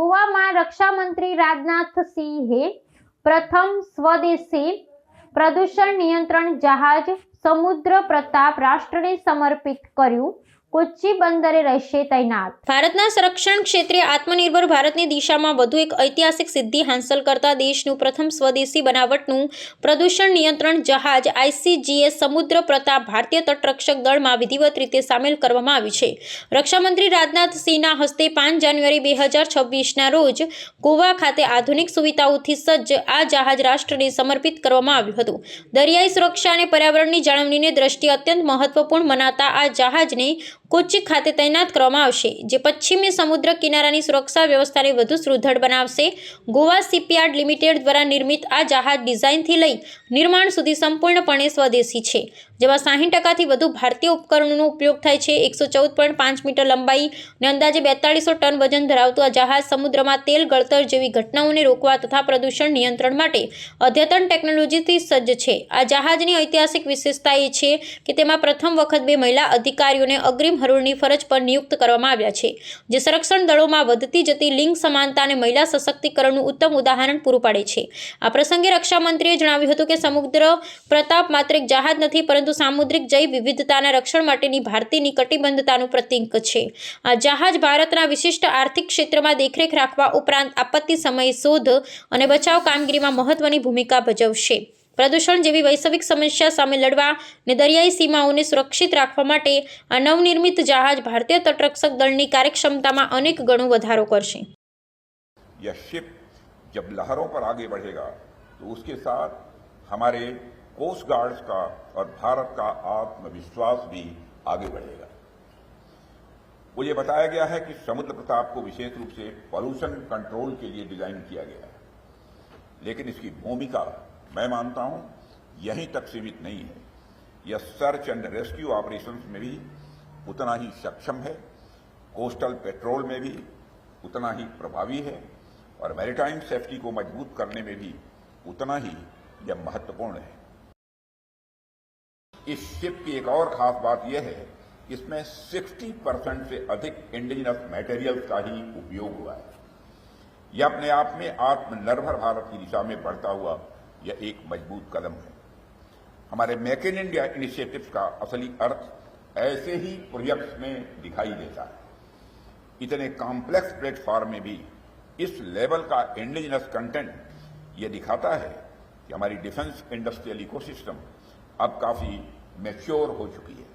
ગોવામાં રક્ષામંત્રી રાજનાથસિંહે રાજનાથ સિંહે પ્રથમ સ્વદેશી પ્રદૂષણ નિયંત્રણ જહાજ સમુદ્ર પ્રતાપ રાષ્ટ્રને સમર્પિત કર્યું. કોચ્ચી બંદરે રહેશે તૈનાત. ભારતના સંરક્ષણ ક્ષેત્રે આત્મનિર્ભર ભારતની દિશામાં વધુ એક ઐતિહાસિક સિદ્ધિ હાંસલ કરતા દેશનું પ્રથમ સ્વદેશી બનાવટનું પ્રદૂષણ નિયંત્રણ જહાજ આઈસીજીએસ સમુદ્ર પ્રતાપ ભારતીય તટરક્ષક દળમાં વિધિવત રીતે સામેલ કરવામાં આવ્યું છે. રક્ષામંત્રી રાજનાથ સિંહના હસ્તે પાંચ જાન્યુઆરી બે હજાર છવ્વીસના રોજ ગોવા ખાતે આધુનિક સુવિધાઓથી સજ્જ આ જહાજ રાષ્ટ્રને સમર્પિત કરવામાં આવ્યું હતું. દરિયાઈ સુરક્ષા અને પર્યાવરણની જાળવણીની દ્રષ્ટિએ અત્યંત મહત્વપૂર્ણ મનાતા આ જહાજને કોચી ખાતે તૈનાત કરવામાં આવશે, જે પશ્ચિમી સમુદ્ર કિનારાની સુરક્ષા વ્યવસ્થાને વધુ સુદૃઢ બનાવશે. ગોવા શિપયાર્ડ લિમિટેડ દ્વારા નિર્મિત આ જહાજ ડિઝાઇનથી લઈ નિર્માણ સુધી સંપૂર્ણપણે સ્વદેશી છે. જેમાં સાહીઠ ટકાથી વધુ ભારતીય ઉપકરણોનો ઉપયોગ થાય છે. એકસો ચૌદ પોઈન્ટ પાંચ મીટર લંબાઈ અને અંદાજે બેતાળીસો ટન વજન ધરાવતું આ જહાજ સમુદ્રમાં તેલ, ગળતર જેવી ઘટનાઓને રોકવા તથા પ્રદૂષણ નિયંત્રણ માટે અદ્યતન ટેકનોલોજીથી સજ્જ છે. આ જહાજની ઐતિહાસિક વિશેષતા એ છે કે તેમાં પ્રથમ વખત બે મહિલા અધિકારીઓને અગ્રિમ હરોળની ફરજ પર નિયુક્ત કરવામાં આવ્યા છે, જે સંરક્ષણ દળોમાં વધતી જતી લિંગ સમાનતા અને મહિલા સશક્તિકરણનું ઉત્તમ ઉદાહરણ પૂરું પાડે છે. આ પ્રસંગે રક્ષામંત્રીએ જણાવ્યું હતું કે સમુદ્ર પ્રતાપ માત્ર એક જહાજ નથી, પરંતુ સામુદ્રિક જૈવ વિવિધતાના રક્ષણ માટેની ભારતીયની કટિબદ્ધતાનું પ્રતીક છે. આ જહાજ ભારતના વિશિષ્ટ આર્થિક ક્ષેત્રમાં દેખરેખ રાખવા ઉપરાંત આપત્તિ સમયે શોધ અને બચાવ કામગીરીમાં મહત્વની ભૂમિકા ભજવશે. પ્રદૂષણ જેવી વૈશ્વિક સમસ્યા સામે લડવા અને દરિયાઈ સીમાઓને સુરક્ષિત રાખવા માટે આ નવનિર્મિત જહાજ ભારતીય તટરક્ષક દળની કાર્યક્ષમતામાં અનેક ગણો વધારો કરશે यह शिप जब लहरों पर आगे बढ़ेगा तो उसके साथ हमारे कोस्ट गार्ड्स का और भारत का आत्मविश्वास भी आगे बढ़ेगा मुझे बताया गया है कि समुद्र प्रताप को विशेष रूप से पॉल्यूशन कंट्रोल के लिए डिजाइन किया गया है लेकिन इसकी भूमिका मैं मानता हूँ, यहीं तक सीमित नहीं है। यह सर्च एंड रेस्क्यू ऑपरेशंस में भी उतना ही सक्षम है, कोस्टल पेट्रोल में भी उतना ही प्रभावी है, और मैरिटाइम सेफ्टी को मज़बूत करने में भी उतना ही यह महत्वपूर्ण है। इस शिप की एक और खास बात यह है कि इसमें 60 परसेंट से अधिक इंडिजिनस मटेरियल्स का ही उपयोग हुआ है। यह अपने आप में आत्मनिर्भर भारत की दिशा में बढ़ता हुआ यह एक मज़बूत कदम है। हमारे मेक इन इंडिया इनिशिएटिव का असली अर्थ ऐसे ही प्रोजेक्ट्स में दिखाई देता है। इतने कॉम्प्लेक्स प्लेटफॉर्म में भी इस लेवल का इंडिजिनस कंटेंट यह दिखाता है कि हमारी डिफेंस इंडस्ट्रियल इकोसिस्टम अब काफ़ी मैच्योर हो चुकी है।